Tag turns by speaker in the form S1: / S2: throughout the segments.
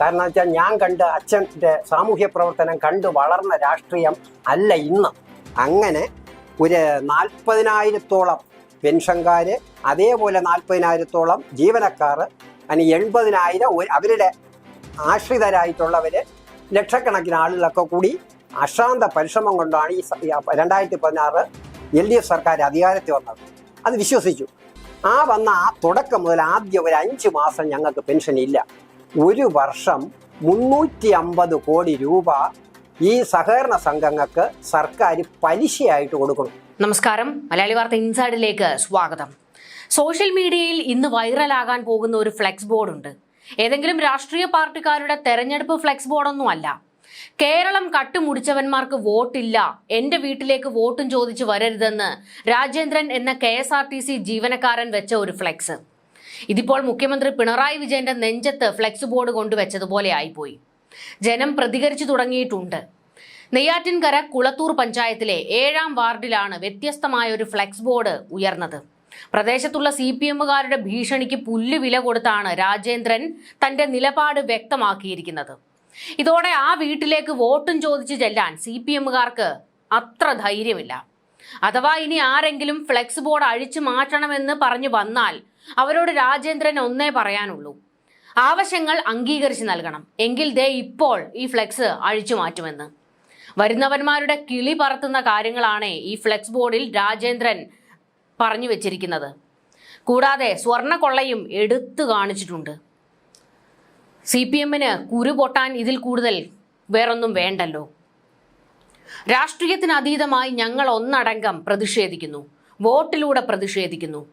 S1: കാരണം വെച്ചാൽ ഞാൻ കണ്ട് അച്ഛന്റെ സാമൂഹ്യ പ്രവർത്തനം കണ്ട് വളർന്ന രാഷ്ട്രീയം അല്ല ഇന്ന്. അങ്ങനെ ഒരു നാൽപ്പതിനായിരത്തോളം പെൻഷൻകാർ അതേപോലെ നാൽപ്പതിനായിരത്തോളം ജീവനക്കാർ അതിന് എൺപതിനായിരം അവരുടെ ആശ്രിതരായിട്ടുള്ളവർ ലക്ഷക്കണക്കിന് ആളുകളൊക്കെ കൂടി അശാന്ത പരിശ്രമം കൊണ്ടാണ് ഈ രണ്ടായിരത്തി പതിനാറ് എൽ ഡി എഫ് സർക്കാർ അധികാരത്തിൽ വന്നത്. അത് വിശ്വസിച്ചു. ആ വന്ന ആ തുടക്കം മുതൽ ആദ്യം ഒരു അഞ്ച് മാസം ഞങ്ങൾക്ക് പെൻഷൻ ഇല്ല ഒരു വർഷം മുന്നൂറ്റി അമ്പത് കോടി രൂപ ഈ സഹകരണ സംഘങ്ങൾക്ക് സർക്കാർ പലിശയായിട്ട് കൊടുക്കണം.
S2: നമസ്കാരം. മലയാളി വാർത്ത ഇൻസൈഡിലേക്ക് സ്വാഗതം. സോഷ്യൽ മീഡിയയിൽ ഇന്ന് വൈറലാകാൻ പോകുന്ന ഒരു ഫ്ലെക്സ് ബോർഡ് ഉണ്ട് ഏതെങ്കിലും രാഷ്ട്രീയ പാർട്ടിക്കാരുടെ തെരഞ്ഞെടുപ്പ് ഫ്ലെക്സ് ബോർഡൊന്നും അല്ല. കേരളം കട്ടുമുടിച്ചവന്മാർക്ക് വോട്ടില്ല. എന്റെ വീട്ടിലേക്ക് വോട്ടും ചോദിച്ചു വരരുതെന്ന് രാജേന്ദ്രൻ എന്ന കെ ജീവനക്കാരൻ വെച്ച ഒരു ഫ്ലെക്സ്. ഇതിപ്പോൾ മുഖ്യമന്ത്രി പിണറായി വിജയന്റെ നെഞ്ചത്ത് ഫ്ലെക്സ് ബോർഡ് കൊണ്ടുവച്ചതുപോലെ ആയിപ്പോയി. ജനം പ്രതികരിച്ചു തുടങ്ങിയിട്ടുണ്ട്. നെയ്യാറ്റിൻകര കുളത്തൂർ പഞ്ചായത്തിലെ ഏഴാം വാർഡിലാണ് വ്യത്യസ്തമായ ഒരു ഫ്ലെക്സ് ബോർഡ് ഉയർന്നത്. പ്രദേശത്തുള്ള സി പി എമ്മുകാരുടെ ഭീഷണിക്ക് പുല്ല് വില കൊടുത്താണ് രാജേന്ദ്രൻ തന്റെ നിലപാട് വ്യക്തമാക്കിയിരിക്കുന്നത്. ഇതോടെ ആ വീട്ടിലേക്ക് വോട്ടും ചോദിച്ചു ചെല്ലാൻ സി പി എമ്മുകാർക്ക് അത്ര ധൈര്യമില്ല. അഥവാ ഇനി ആരെങ്കിലും ഫ്ലെക്സ് ബോർഡ് അഴിച്ചു മാറ്റണമെന്ന് പറഞ്ഞു വന്നാൽ അവരോട് രാജേന്ദ്രൻ ഒന്നേ പറയാനുള്ളൂ. ആവശ്യങ്ങൾ അംഗീകരിച്ച് നൽകണം. എങ്കിൽ ദേ ഇപ്പോൾ ഈ ഫ്ലെക്സ് അഴിച്ചു മാറ്റുമെന്ന്. വരുന്നവന്മാരുടെ കിളി പറത്തുന്ന കാര്യങ്ങളാണ് ഈ ഫ്ലെക്സ് ബോർഡിൽ രാജേന്ദ്രൻ പറഞ്ഞു വെച്ചിരിക്കുന്നത്. കൂടാതെ സ്വർണക്കൊള്ളയും എടുത്തു കാണിച്ചിട്ടുണ്ട്. സി പി എമ്മിന് കുരു പൊട്ടാൻ ഇതിൽ കൂടുതൽ വേറൊന്നും വേണ്ടല്ലോ. രാഷ്ട്രീയത്തിനതീതമായി ഞങ്ങൾ ഒന്നടങ്കം പ്രതിഷേധിക്കുന്നു. വോട്ടിലൂടെ പ്രതിഷേധിക്കുന്നു.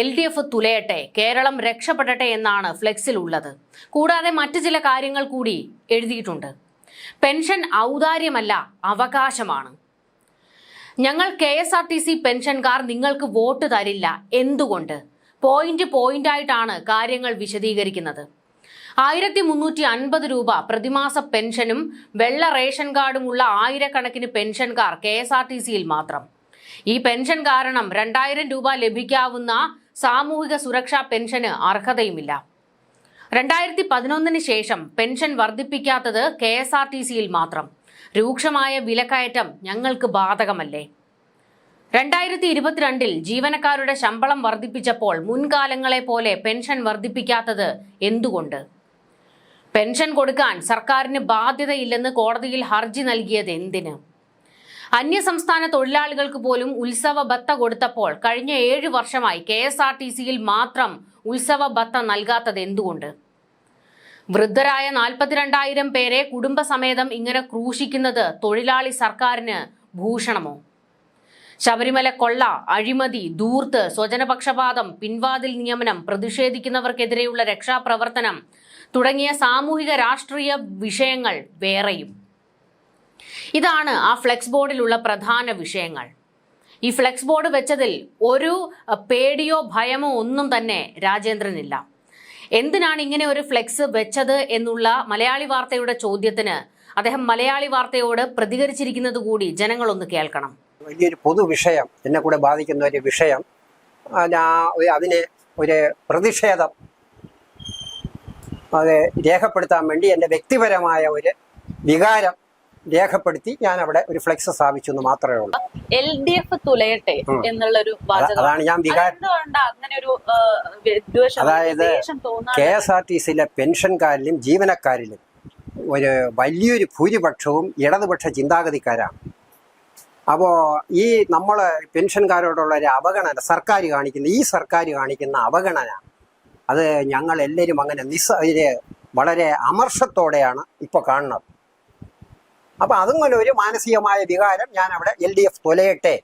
S2: എൽ ഡി എഫ് തുലയട്ടെ കേരളം രക്ഷപ്പെടട്ടെ എന്നാണ് ഫ്ലെക്സിൽ ഉള്ളത് കൂടാതെ മറ്റു ചില കാര്യങ്ങൾ കൂടി എഴുതിയിട്ടുണ്ട്. പെൻഷൻ ഔദാര്യമല്ല അവകാശമാണ്. ഞങ്ങൾ K S R T C പെൻഷൻകാർ നിങ്ങൾക്ക് വോട്ട് തരില്ല. എന്തുകൊണ്ട്? പോയിന്റ് പോയിന്റ് ആയിട്ടാണ് കാര്യങ്ങൾ വിശദീകരിക്കുന്നത്. ആയിരത്തി മുന്നൂറ്റി അൻപത് രൂപ പ്രതിമാസ പെൻഷനും വെള്ള റേഷൻ കാർഡുമുള്ള ആയിരക്കണക്കിന് പെൻഷൻകാർ കെ എസ് ആർ ടി സിയിൽ മാത്രം. ഈ പെൻഷൻ കാരണം രണ്ടായിരം രൂപ ലഭിക്കാവുന്ന സാമൂഹിക സുരക്ഷാ പെൻഷന് അർഹതയുമില്ല. രണ്ടായിരത്തി പതിനൊന്നിന് ശേഷം പെൻഷൻ വർദ്ധിപ്പിക്കാത്തത് കെ എസ് ആർ ടി സിയിൽ മാത്രം. രൂക്ഷമായ വിലക്കയറ്റം ഞങ്ങൾക്ക് ബാധകമല്ലേ? രണ്ടായിരത്തി ഇരുപത്തിരണ്ടിൽ ജീവനക്കാരുടെ ശമ്പളം വർദ്ധിപ്പിച്ചപ്പോൾ മുൻകാലങ്ങളെ പോലെ പെൻഷൻ വർദ്ധിപ്പിക്കാത്തത് എന്തുകൊണ്ട്? പെൻഷൻ കൊടുക്കാൻ സർക്കാരിന് ബാധ്യതയില്ലെന്ന് കോടതിയിൽ ഹർജി നൽകിയത് എന്തിന്? അന്യസംസ്ഥാന തൊഴിലാളികൾക്ക് പോലും ഉത്സവ ബത്ത കൊടുത്തപ്പോൾ കഴിഞ്ഞ ഏഴ് വർഷമായി കെ എസ് ആർ ടി സിയിൽ മാത്രം ഉത്സവ ബത്ത നൽകാത്തത് എന്തുകൊണ്ട്? വൃദ്ധരായ നാൽപ്പത്തിരണ്ടായിരം പേരെ കുടുംബസമേതം ഇങ്ങനെ ക്രൂശിക്കുന്നത് തൊഴിലാളി സർക്കാരിന് ഭൂഷണമോ? ശബരിമല കൊള്ള അഴിമതി ദൂർത്ത് സ്വജനപക്ഷപാതം പിൻവാതിൽ നിയമനം പ്രതിഷേധിക്കുന്നവർക്കെതിരെയുള്ള രക്ഷാപ്രവർത്തനം തുടങ്ങിയ സാമൂഹിക രാഷ്ട്രീയ വിഷയങ്ങൾ വേറെയും. ഇതാണ് ആ ഫ്ലെക്സ് ബോർഡിലുള്ള പ്രധാന വിഷയങ്ങൾ. ഈ ഫ്ലെക്സ് ബോർഡ് വെച്ചതിൽ ഒരു പേടിയോ ഭയമോ ഒന്നും തന്നെ രാജേന്ദ്രനില്ല. എന്തിനാണ് ഇങ്ങനെ ഒരു ഫ്ലെക്സ് വെച്ചത് എന്നുള്ള മലയാളി വാർത്തയുടെ ചോദ്യത്തിന് അദ്ദേഹം മലയാളി വാർത്തയോട് പ്രതികരിച്ചിരിക്കുന്നത് കൂടി ജനങ്ങളൊന്ന് കേൾക്കണം.
S1: വലിയൊരു പൊതു വിഷയം എന്നെ കൂടെ ബാധിക്കുന്ന ഒരു വിഷയം. അതിനെ ഒരു- പ്രതിഷേധം. അത് രേഖപ്പെടുത്താൻ വേണ്ടി എന്റെ വ്യക്തിപരമായ ഒരു വികാരം രേഖപ്പെടുത്തി ഞാൻ അവിടെ ഒരു ഫ്ലെക്സ് സ്ഥാപിച്ചു എന്ന് മാത്രമേ ഉള്ളൂ.
S3: എൽ ഡി എഫ് തുലയട്ടെ. എന്നുള്ളൊരു
S1: അത- അതാണ് ഞാൻ അതായത് കെ എസ് ആർ ടി സിയിലെ പെൻഷൻകാരിലും ജീവനക്കാരിലും ഒരു വലിയൊരു ഭൂരിപക്ഷവും ഇടതുപക്ഷ ചിന്താഗതിക്കാരാണ്. അപ്പോൾ ഈ നമ്മൾ പെൻഷൻകാരോടുള്ള ഒരു അവഗണന സർക്കാർ കാണിക്കുന്ന ഈ സർക്കാർ കാണിക്കുന്ന അവഗണന അത് ഞങ്ങൾ എല്ലാവരും അങ്ങനെ നിസ്സ വളരെ അമർഷത്തോടെയാണ് ഇപ്പോൾ കാണുന്നത്. അപ്പോൾ അതുങ്ങനെ ഒരു മാനസികമായ വികാരം ഞാൻ അവിടെ എൽ ഡി എഫ് തൊലയട്ടെ.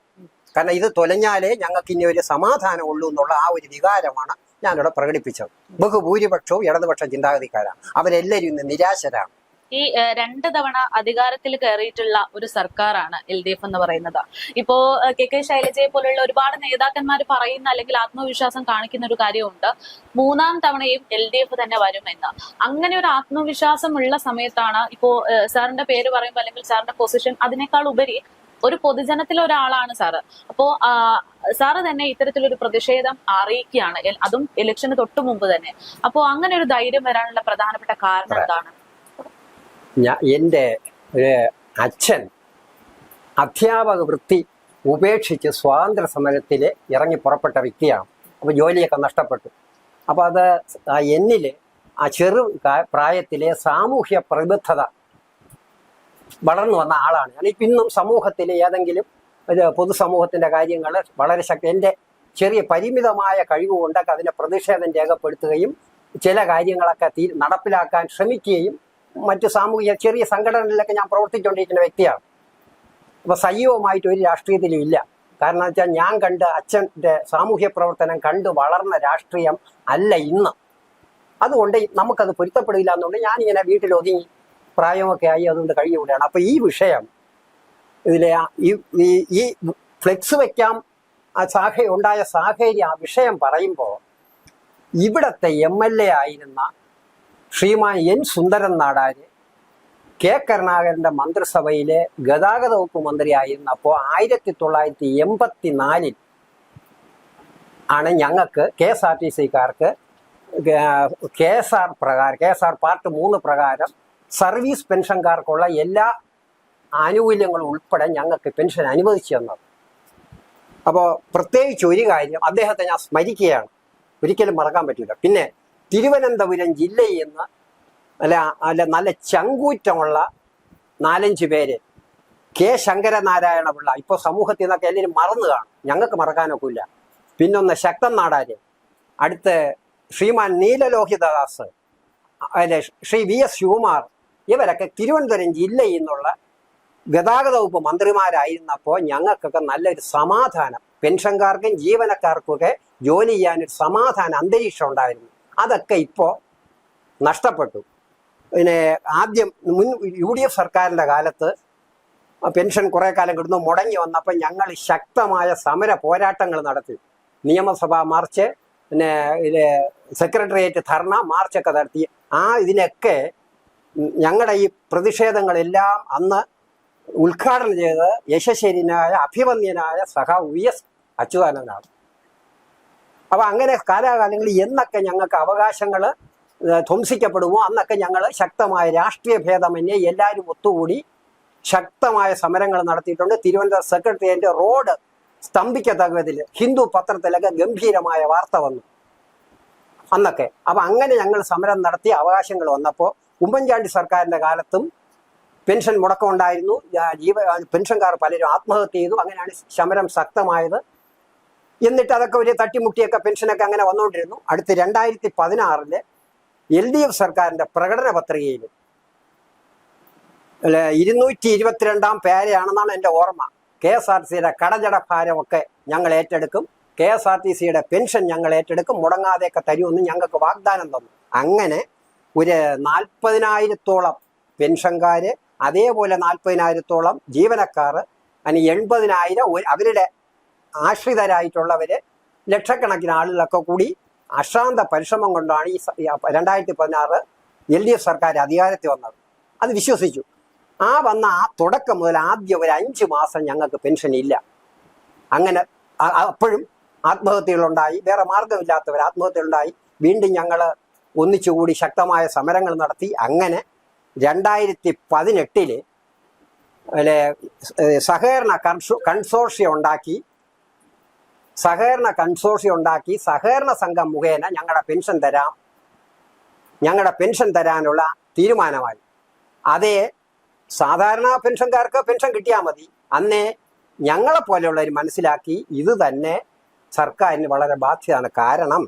S1: കാരണം ഇത് തൊലഞ്ഞാലേ ഞങ്ങൾക്ക് ഇനി ഒരു സമാധാനം ഉള്ളൂ എന്നുള്ള ആ ഒരു വികാരമാണ് ഞാനിവിടെ പ്രകടിപ്പിച്ചത്. ബഹുഭൂരിപക്ഷവും ഇടതുപക്ഷ ചിന്താഗതിക്കാരാണ്. അവരെല്ലാവരും ഇന്ന് നിരാശരാണ്.
S3: ഈ രണ്ട് തവണ അധികാരത്തിൽ കയറിയിട്ടുള്ള ഒരു സർക്കാരാണ് എൽ ഡി എഫ് എന്ന് പറയുന്നത്. ഇപ്പോ കെ കെ ശൈലജയെ പോലുള്ള ഒരുപാട് നേതാക്കന്മാർ പറയുന്ന അല്ലെങ്കിൽ ആത്മവിശ്വാസം കാണിക്കുന്ന ഒരു കാര്യമുണ്ട്. മൂന്നാം തവണയും എൽ ഡി എഫ് തന്നെ വരുമെന്ന് അങ്ങനെ ഒരു ആത്മവിശ്വാസം ഉള്ള സമയത്താണ് ഇപ്പോ സാറിന്റെ പേര് പറയുമ്പോൾ അല്ലെങ്കിൽ സാറിന്റെ പൊസിഷൻ അതിനേക്കാൾ ഉപരി ഒരു പൊതുജനത്തിലെ ഒരാളാണ് സാറ്. അപ്പോ സാറ് തന്നെ ഇത്തരത്തിലൊരു പ്രതിഷേധം അറിയിക്കുകയാണ്. അതും ഇലക്ഷന് തൊട്ടു മുമ്പ് തന്നെ. അപ്പോ അങ്ങനെ ഒരു ധൈര്യം വരാനുള്ള പ്രധാനപ്പെട്ട കാരണം എന്താണ്?
S1: എന്റെ അച്ഛൻ അധ്യാപക വൃത്തി ഉപേക്ഷിച്ച് സ്വാതന്ത്ര്യ സമരത്തിൽ ഇറങ്ങി പുറപ്പെട്ട വ്യക്തിയാണ്. അപ്പോൾ ജോലിയൊക്കെ നഷ്ടപ്പെട്ടു. അപ്പോൾ അത് എന്നിൽ ആ ചെറു പ്രായത്തിലെ സാമൂഹ്യ പ്രതിബദ്ധത വളർന്നു വന്ന ആളാണ്. ഞാൻ ഇന്നും സമൂഹത്തിൽ ഏതെങ്കിലും ഒരു പൊതുസമൂഹത്തിന്റെ കാര്യങ്ങൾ വളരെ ശക്തി എന്റെ ചെറിയ പരിമിതമായ കഴിവ് കൊണ്ടൊക്കെ അതിനെ പ്രതിഷേധം രേഖപ്പെടുത്തുകയും ചില കാര്യങ്ങളൊക്കെ തീ നടപ്പിലാക്കാൻ ശ്രമിക്കുകയും മറ്റ് സാമൂഹിക ചെറിയ സംഘടനകളിലൊക്കെ ഞാൻ പ്രവർത്തിച്ചുകൊണ്ടിരിക്കുന്ന വ്യക്തിയാണ്. അപ്പോൾ സജീവമായിട്ട് ഒരു രാഷ്ട്രീയത്തിലും ഇല്ല. കാരണം വെച്ചാൽ ഞാൻ കണ്ട് അച്ഛന്റെ സാമൂഹ്യ പ്രവർത്തനം കണ്ട് വളർന്ന രാഷ്ട്രീയം അല്ല ഇന്ന്. അതുകൊണ്ട് നമുക്കത് പൊരുത്തപ്പെടില്ല എന്നുകൊണ്ട് ഞാനിങ്ങനെ വീട്ടിൽ ഒതുങ്ങി പ്രായമൊക്കെ ആയി അതുകൊണ്ട് കഴിഞ്ഞുകൂടെയാണ് അപ്പോൾ ഈ വിഷയം ഇതിലെ ഈ ഈ- ഫ്ലെക്സ് വെക്കാം ആ സാഹ ഉണ്ടായ സാഹചര്യം ആ വിഷയം പറയുമ്പോൾ ഇവിടത്തെ എം എൽ എ ആയിരുന്ന ശ്രീമാൻ എൻ സുന്ദരൻ നാടാര് കെ കരുണാകരന്റെ മന്ത്രിസഭയിലെ ഗതാഗത വകുപ്പ് മന്ത്രിയായിരുന്നപ്പോൾ ആയിരത്തി തൊള്ളായിരത്തി എൺപത്തി നാലിൽ ആണ് ഞങ്ങൾക്ക് കെ എസ് ആർ ടി സിക്കാർക്ക് കെ എസ് ആർ പ്രകാരം കെ എസ് ആർ പാർട്ട് മൂന്ന് പ്രകാരം സർവീസ് പെൻഷൻകാർക്കുള്ള എല്ലാ ആനുകൂല്യങ്ങളും ഉൾപ്പെടെ ഞങ്ങൾക്ക് പെൻഷൻ അനുവദിച്ചു തന്നത്. അപ്പോൾ പ്രത്യേകിച്ച് ഒരു കാര്യം അദ്ദേഹത്തെ ഞാൻ സ്മരിക്കുകയാണ്. ഒരിക്കലും മറക്കാൻ പറ്റില്ല പിന്നെ തിരുവനന്തപുരം ജില്ലയിൽ നിന്ന് അല്ല അല്ല നല്ല ചങ്കൂറ്റമുള്ള നാലഞ്ച് പേര്. കെ ശങ്കരനാരായണ പിള്ള ഇപ്പോൾ സമൂഹത്തിൽ നിന്നൊക്കെ എല്ലാവരും മറന്നു കാണും. ഞങ്ങൾക്ക് മറക്കാനൊക്കെ ഇല്ല പിന്നൊന്ന് ശക്തൻ നാടാര്. അടുത്ത് ശ്രീമാൻ നീലലോഹിതദാസ് അല്ലെ ശ്രീ വി എസ് ശിവകുമാർ. ഇവരൊക്കെ തിരുവനന്തപുരം ജില്ലയിൽ നിന്നുള്ള ഗതാഗത വകുപ്പ് മന്ത്രിമാരായിരുന്നപ്പോൾ ഞങ്ങൾക്കൊക്കെ നല്ലൊരു സമാധാനം. പെൻഷൻകാർക്കും ജീവനക്കാർക്കൊക്കെ ജോലി ചെയ്യാനൊരു സമാധാന അന്തരീക്ഷം ഉണ്ടായിരുന്നു. അതൊക്കെ ഇപ്പോൾ നഷ്ടപ്പെട്ടു. പിന്നെ ആദ്യം മുൻ യു ഡി എഫ് സർക്കാരിന്റെ കാലത്ത് പെൻഷൻ കുറേ കാലം കിടന്നു മുടങ്ങി വന്നപ്പോൾ ഞങ്ങൾ ശക്തമായ സമര പോരാട്ടങ്ങൾ നടത്തി. നിയമസഭാ മാർച്ച് പിന്നെ ഇത് സെക്രട്ടേറിയറ്റ് ധർണ മാർച്ചൊക്കെ നടത്തി. ആ ഇതിനൊക്കെ ഞങ്ങളുടെ ഈ പ്രതിഷേധങ്ങളെല്ലാം അന്ന് ഉദ്ഘാടനം ചെയ്തത് യശശരീനായ അഭിമന്യനായ സഹ വി എസ് അച്യുതാനന്ദനാണ്. അപ്പൊ അങ്ങനെ കാലാകാലങ്ങളിൽ എന്നൊക്കെ ഞങ്ങൾക്ക് അവകാശങ്ങൾ ധ്വംസിക്കപ്പെടുമോ അന്നൊക്കെ ഞങ്ങൾ ശക്തമായ രാഷ്ട്രീയ ഭേദമന്യേ എല്ലാവരും ഒത്തുകൂടി ശക്തമായ സമരങ്ങൾ നടത്തിയിട്ടുണ്ട്. തിരുവനന്തപുരം സെക്രട്ടേറിയറ്റ് റോഡ് സ്തംഭിക്കത്തക്ക വിധത്തിൽ ഹിന്ദു പത്രത്തിലൊക്കെ ഗംഭീരമായ വാർത്ത വന്നു. അന്നൊക്കെ. അപ്പൊ അങ്ങനെ ഞങ്ങൾ സമരം നടത്തി അവകാശങ്ങൾ വന്നപ്പോൾ ഉമ്മൻചാണ്ടി സർക്കാരിന്റെ കാലത്തും പെൻഷൻ മുടക്കമുണ്ടായിരുന്നു ജീവ പെൻഷൻകാർ പലരും ആത്മഹത്യ ചെയ്തു. അങ്ങനെയാണ് സമരം ശക്തമായത്. എന്നിട്ട് അതൊക്കെ ഒരു തട്ടിമുട്ടിയൊക്കെ പെൻഷനൊക്കെ അങ്ങനെ വന്നുകൊണ്ടിരുന്നു അടുത്ത് രണ്ടായിരത്തി പതിനാറിൽ എൽ ഡി എഫ് സർക്കാരിന്റെ പ്രകടന പത്രികയിൽ ഇരുന്നൂറ്റി ഇരുപത്തിരണ്ടാം പേരയാണെന്നാണ് എന്റെ ഓർമ്മ. കെ എസ് ആർ സിയുടെ കടജട ഭാരമൊക്കെ ഞങ്ങൾ ഏറ്റെടുക്കും. കെ എസ് ആർ ടി സിയുടെ പെൻഷൻ ഞങ്ങൾ ഏറ്റെടുക്കും. മുടങ്ങാതെയൊക്കെ തരുമെന്ന് ഞങ്ങൾക്ക് വാഗ്ദാനം തന്നു. അങ്ങനെ ഒരു നാൽപ്പതിനായിരത്തോളം പെൻഷൻകാര് അതേപോലെ നാൽപ്പതിനായിരത്തോളം ജീവനക്കാർ അതിന് എൺപതിനായിരം അവരുടെ ആശ്രിതരായിട്ടുള്ളവര് ലക്ഷക്കണക്കിന് ആളുകളൊക്കെ കൂടി അശാന്ത പരിശ്രമം കൊണ്ടാണ് ഈ രണ്ടായിരത്തി പതിനാറ് എൽ ഡി എഫ് സർക്കാർ അധികാരത്തിൽ വന്നത്. അത് വിശ്വസിച്ചു. ആ വന്ന ആ തുടക്കം മുതൽ ആദ്യം ഒരു അഞ്ച് മാസം ഞങ്ങൾക്ക് പെൻഷൻ ഇല്ല. അങ്ങനെ അപ്പോഴും ആത്മഹത്യകളുണ്ടായി. വേറെ മാർഗമില്ലാത്തവർ ആത്മഹത്യകളുണ്ടായി. വീണ്ടും ഞങ്ങൾ ഒന്നിച്ചുകൂടി ശക്തമായ സമരങ്ങൾ നടത്തി. അങ്ങനെ രണ്ടായിരത്തി പതിനെട്ടിൽ സഹകരണ കൺസോ കൺസോർഷ്യം ഉണ്ടാക്കി. സഹകരണ കൺസോർഷ്യം ഉണ്ടാക്കി സഹകരണ സംഘം മുഖേന ഞങ്ങളുടെ പെൻഷൻ തരാം. ഞങ്ങളുടെ പെൻഷൻ തരാനുള്ള തീരുമാനമായി. അതേ സാധാരണ പെൻഷൻകാർക്ക് പെൻഷൻ കിട്ടിയാൽ മതി. അന്നേ ഞങ്ങളെ പോലെയുള്ളവർ മനസ്സിലാക്കി ഇത് തന്നെ സർക്കാരിന് വളരെ ബാധ്യതയാണ്. കാരണം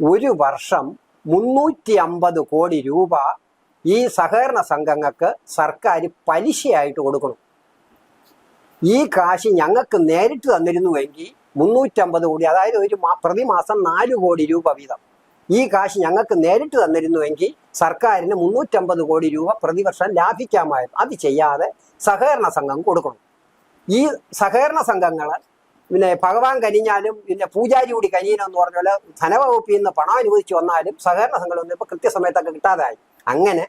S1: ഒരു വർഷം മുന്നൂറ്റി അമ്പത് കോടി രൂപ ഈ സഹകരണ സംഘങ്ങൾക്ക് സർക്കാർ പലിശയായിട്ട് കൊടുക്കണം. ഈ കാശ് ഞങ്ങൾക്ക് നേരിട്ട് തന്നിരുന്നുവെങ്കിൽ മുന്നൂറ്റമ്പത് കോടി അതായത് ഒരു പ്രതിമാസം നാല് കോടി രൂപ വീതം. ഈ കാശ് ഞങ്ങൾക്ക് നേരിട്ട് തന്നിരുന്നുവെങ്കിൽ സർക്കാരിന് മുന്നൂറ്റമ്പത് കോടി രൂപ പ്രതിവർഷം ലാഭിക്കാമായിരുന്നു. അത് ചെയ്യാതെ സഹകരണ സംഘം കൊടുക്കണം. ഈ സഹകരണ സംഘങ്ങൾ പിന്നെ ഭഗവാൻ കനിഞ്ഞാലും പിന്നെ പൂജാരി കൂടി കനിയനെന്ന് പറഞ്ഞ പോലെ ധനവകുപ്പിൽ നിന്ന് പണം അനുവദിച്ചു വന്നാലും സഹകരണ സംഘങ്ങളൊന്നും ഇപ്പോൾ കൃത്യസമയത്തൊക്കെ കിട്ടാതായി. അങ്ങനെ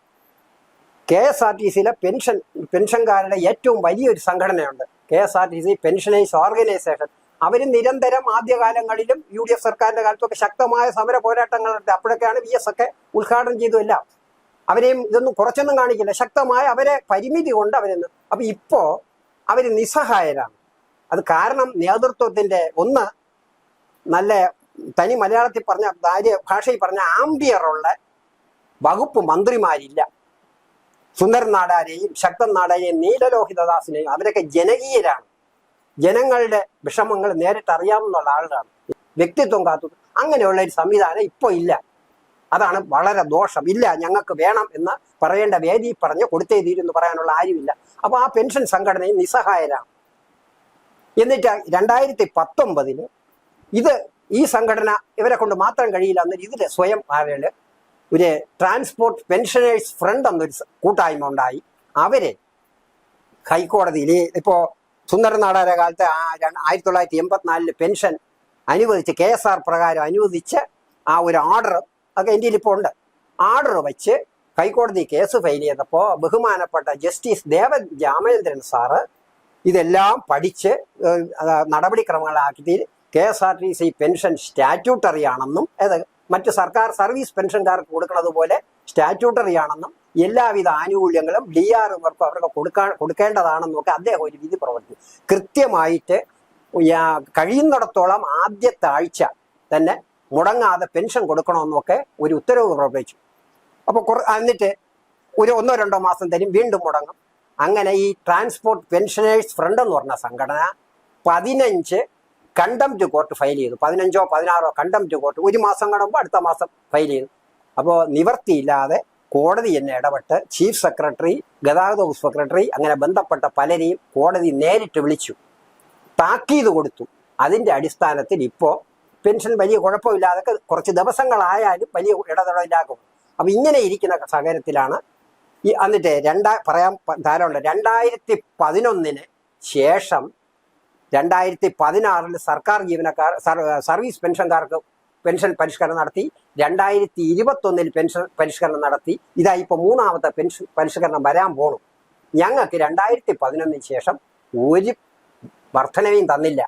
S1: കെ എസ് ആർ ടി സിയിലെ പെൻഷൻ പെൻഷൻകാരുടെ ഏറ്റവും വലിയൊരു സംഘടനയുണ്ട്. K S R T C pensioners organisation അവർ നിരന്തരം ആദ്യകാലങ്ങളിലും യു ഡി എഫ് സർക്കാരിന്റെ കാലത്തൊക്കെ ശക്തമായ സമര പോരാട്ടങ്ങൾ നടത്തി. അപ്പോഴൊക്കെയാണ് വി എസ് ഒക്കെ ഉദ്ഘാടനം ചെയ്തു എല്ലാം. അവരെയും ഇതൊന്നും കുറച്ചൊന്നും കാണിക്കില്ല. ശക്തമായ അവരെ പരിമിതി കൊണ്ട് അവരെന്ന് അപ്പൊ ഇപ്പോ അവർ നിസ്സഹായരാണ്. അത് കാരണം നേതൃത്വത്തിന്റെ ഒന്ന് നല്ല തനി മലയാളത്തിൽ പറഞ്ഞ ഭാര്യ ഭാഷയിൽ പറഞ്ഞ ആംബിയറുള്ള വകുപ്പ് മന്ത്രിമാരില്ല. സുന്ദരൻ നാടാരെയും ശക്തൻ നാടാരെയും നീലലോഹിതദാസിനെയും അവരൊക്കെ ജനകീയരാണ്. ജനങ്ങളുടെ വിഷമങ്ങൾ നേരിട്ട് അറിയാവുന്ന ആളുകളാണ് വ്യക്തിത്വം കാത്തു. അങ്ങനെയുള്ള ഒരു സംവിധാനം ഇപ്പോൾ ഇല്ല. അതാണ് വളരെ ദോഷം. ഇല്ല ഞങ്ങൾക്ക് വേണം എന്ന് പറയേണ്ട വേദി പറഞ്ഞ് കൊടുത്തേ തീരുമെന്ന് പറയാനുള്ള ആരുമില്ല. അപ്പൊ ആ പെൻഷൻ സംഘടനയും നിസ്സഹായരാണ്. എന്നിട്ട് രണ്ടായിരത്തി പത്തൊമ്പതിൽ ഇത് ഈ സംഘടന ഇവരെ കൊണ്ട് മാത്രം കഴിയില്ല എന്നൊരു ഇതിൽ സ്വയം ആരൽ ഒരു ട്രാൻസ്പോർട്ട് പെൻഷനേഴ്സ് ഫ്രണ്ട് എന്നൊരു കൂട്ടായ്മ ഉണ്ടായി. അവരെ ഹൈക്കോടതിയിൽ ഇപ്പോ സുന്ദരൻ കാലത്ത് ആ ആയിരത്തി തൊള്ളായിരത്തി എൺപത്തിനാലിൽ പെൻഷൻ അനുവദിച്ച് കെ എസ് ആർ പ്രകാരം അനുവദിച്ച് ആ ഒരു ഓർഡർ ഒക്കെ ഇന്ത്യയിൽ ഇപ്പോൾ ഉണ്ട്. ഓർഡർ വെച്ച് ഹൈക്കോടതി കേസ് ഫയൽ ചെയ്തപ്പോൾ ബഹുമാനപ്പെട്ട ജസ്റ്റിസ് ദേവൻ രാമചന്ദ്രൻ സാറ് ഇതെല്ലാം പഠിച്ച് നടപടിക്രമങ്ങളാക്കി K S R T C pension statutory ആണെന്നും മറ്റ് സർക്കാർ സർവീസ് പെൻഷൻകാർക്ക് കൊടുക്കുന്നത് പോലെ സ്റ്റാറ്റ്യൂട്ടറി ആണെന്നും എല്ലാവിധ ആനുകൂല്യങ്ങളും ഡി ആറുകാർക്കും അവർക്ക് കൊടുക്കാൻ കൊടുക്കേണ്ടതാണെന്നൊക്കെ അദ്ദേഹം ഒരു രീതി പ്രവർത്തിച്ചു. കൃത്യമായിട്ട് കഴിയുന്നിടത്തോളം ആദ്യത്തെ ആഴ്ച തന്നെ മുടങ്ങാതെ പെൻഷൻ കൊടുക്കണമെന്നൊക്കെ ഒരു ഉത്തരവ് പുറപ്പെടുവിച്ചു അപ്പോൾ കുറ എന്നിട്ട് ഒരു ഒന്നോ രണ്ടോ മാസം തരും വീണ്ടും മുടങ്ങും. അങ്ങനെ ഈ ട്രാൻസ്പോർട്ട് പെൻഷനേഴ്സ് ഫ്രണ്ട് എന്ന് പറഞ്ഞ സംഘടന പതിനഞ്ച് കണ്ടംപ്റ്റ് കോർട്ട് ഫയൽ ചെയ്തു. പതിനഞ്ചോ പതിനാറോ കണ്ടംപ്റ്റ് കോർട്ട് ഒരു മാസം കടമ്പോൾ അടുത്ത മാസം ഫയൽ ചെയ്തു. അപ്പോൾ നിവർത്തിയില്ലാതെ കോടതി എന്നെ ഇടപെട്ട് ചീഫ് സെക്രട്ടറി ഗതാഗത വകുപ്പ് സെക്രട്ടറി അങ്ങനെ ബന്ധപ്പെട്ട പലരെയും കോടതി നേരിട്ട് വിളിച്ചു. താക്കീത് കൊടുത്തു. അതിന്റെ അടിസ്ഥാനത്തിൽ ഇപ്പോൾ പെൻഷൻ വലിയ കുഴപ്പമില്ലാതെ കുറച്ച് ദിവസങ്ങളായാലും വലിയ ഇടതടവിലാകും അപ്പം ഇങ്ങനെ ഇരിക്കുന്ന സാഹചര്യത്തിലാണ് ഈ എന്നിട്ട് രണ്ടാ പറയാൻ ധാരാളം രണ്ടായിരത്തി പതിനൊന്നിന് ശേഷം രണ്ടായിരത്തി പതിനാറിൽ സർക്കാർ ജീവനക്കാർ സർവീസ് പെൻഷൻകാർക്ക് പെൻഷൻ പരിഷ്കരണം നടത്തി. രണ്ടായിരത്തി ഇരുപത്തൊന്നിൽ പെൻഷൻ പരിഷ്കരണം നടത്തി. ഇതാ ഇപ്പൊ മൂന്നാമത്തെ പെൻഷൻ പരിഷ്കരണം വരാൻ പോണു. ഞങ്ങൾക്ക് രണ്ടായിരത്തി പതിനൊന്നിന് ശേഷം ഒരു വർധനയും തന്നില്ല.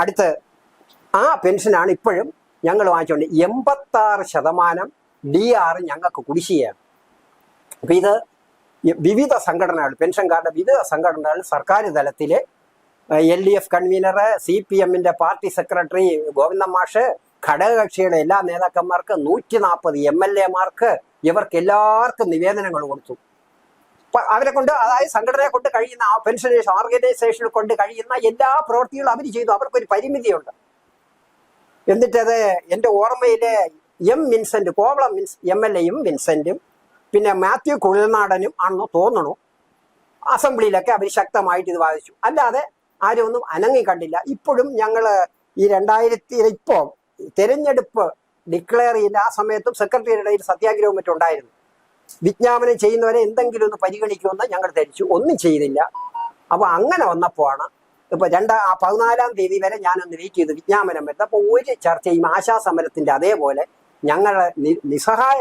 S1: അടുത്ത് ആ പെൻഷനാണ് ഇപ്പോഴും ഞങ്ങൾ വാങ്ങിച്ചുകൊണ്ട് എൺപത്താറ് ശതമാനം ഡി ആർ ഞങ്ങൾക്ക് കുടിശ്ശികയാണ്. അപ്പൊ ഇത് വിവിധ സംഘടനകൾ പെൻഷൻകാരുടെ വിവിധ സംഘടനകൾ സർക്കാർ തലത്തിൽ L D F convener C P എമ്മിന്റെ പാർട്ടി സെക്രട്ടറി ഗോവിന്ദൻ മാഷ് ഘടകകക്ഷിയുടെ എല്ലാ നേതാക്കന്മാർക്ക് നൂറ്റി നാൽപ്പത് എം എൽ എമാർക്ക് ഇവർക്ക് എല്ലാവർക്കും നിവേദനങ്ങൾ കൊടുത്തു. അവരെ കൊണ്ട് അതായത് സംഘടനയെ കൊണ്ട് കഴിയുന്ന ആ പെൻഷനേഷൻ ഓർഗനൈസേഷനിൽ കൊണ്ട് കഴിയുന്ന എല്ലാ പ്രവൃത്തികളും അവർ ചെയ്തു. അവർക്കൊരു പരിമിതിയുണ്ട്. എന്നിട്ടത് എന്റെ ഓർമ്മയിലെ M Vincent Kovalam means M L എയും വിൻസെന്റും പിന്നെ മാത്യു കുഴൽനാടനും ആണെന്ന് തോന്നണു. അസംബ്ലിയിലൊക്കെ അവർ ശക്തമായിട്ട് ഇത് വാദിച്ചു. അല്ലാതെ ആരും ഒന്നും അനങ്ങി കണ്ടില്ല ഇപ്പോഴും ഞങ്ങൾ ഈ രണ്ടായിരത്തി ഇപ്പോൾ തെരഞ്ഞെടുപ്പ് ഡിക്ലെയർ ചെയ്യുന്ന ആ സമയത്തും സെക്രട്ടറിയുടെ ഇടയിൽ സത്യാഗ്രഹവും മറ്റുണ്ടായിരുന്നു. വിജ്ഞാപനം ചെയ്യുന്നവരെ എന്തെങ്കിലും ഒന്ന് പരിഗണിക്കുമെന്ന് ഞങ്ങൾ ധരിച്ചു. ഒന്നും ചെയ്തില്ല. അപ്പൊ അങ്ങനെ വന്നപ്പോഴാണ് ഇപ്പൊ രണ്ട് ആ പതിനാലാം തീയതി വരെ ഞാനൊന്ന് വെയിറ്റ് ചെയ്ത് വിജ്ഞാപനം വരുന്നത് അപ്പൊ ഒരു ചർച്ചയും ആശാസമരത്തിന്റെ അതേപോലെ ഞങ്ങളെ നിസ്സഹായ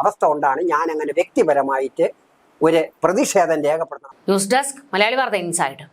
S1: അവസ്ഥ കൊണ്ടാണ് ഞാൻ അങ്ങനെ വ്യക്തിപരമായിട്ട് ഒരു പ്രതിഷേധം രേഖപ്പെടുത്തണം.
S2: ന്യൂസ് ഡെസ്ക് മലയാളി വാർത്ത ഇൻസൈഡ്.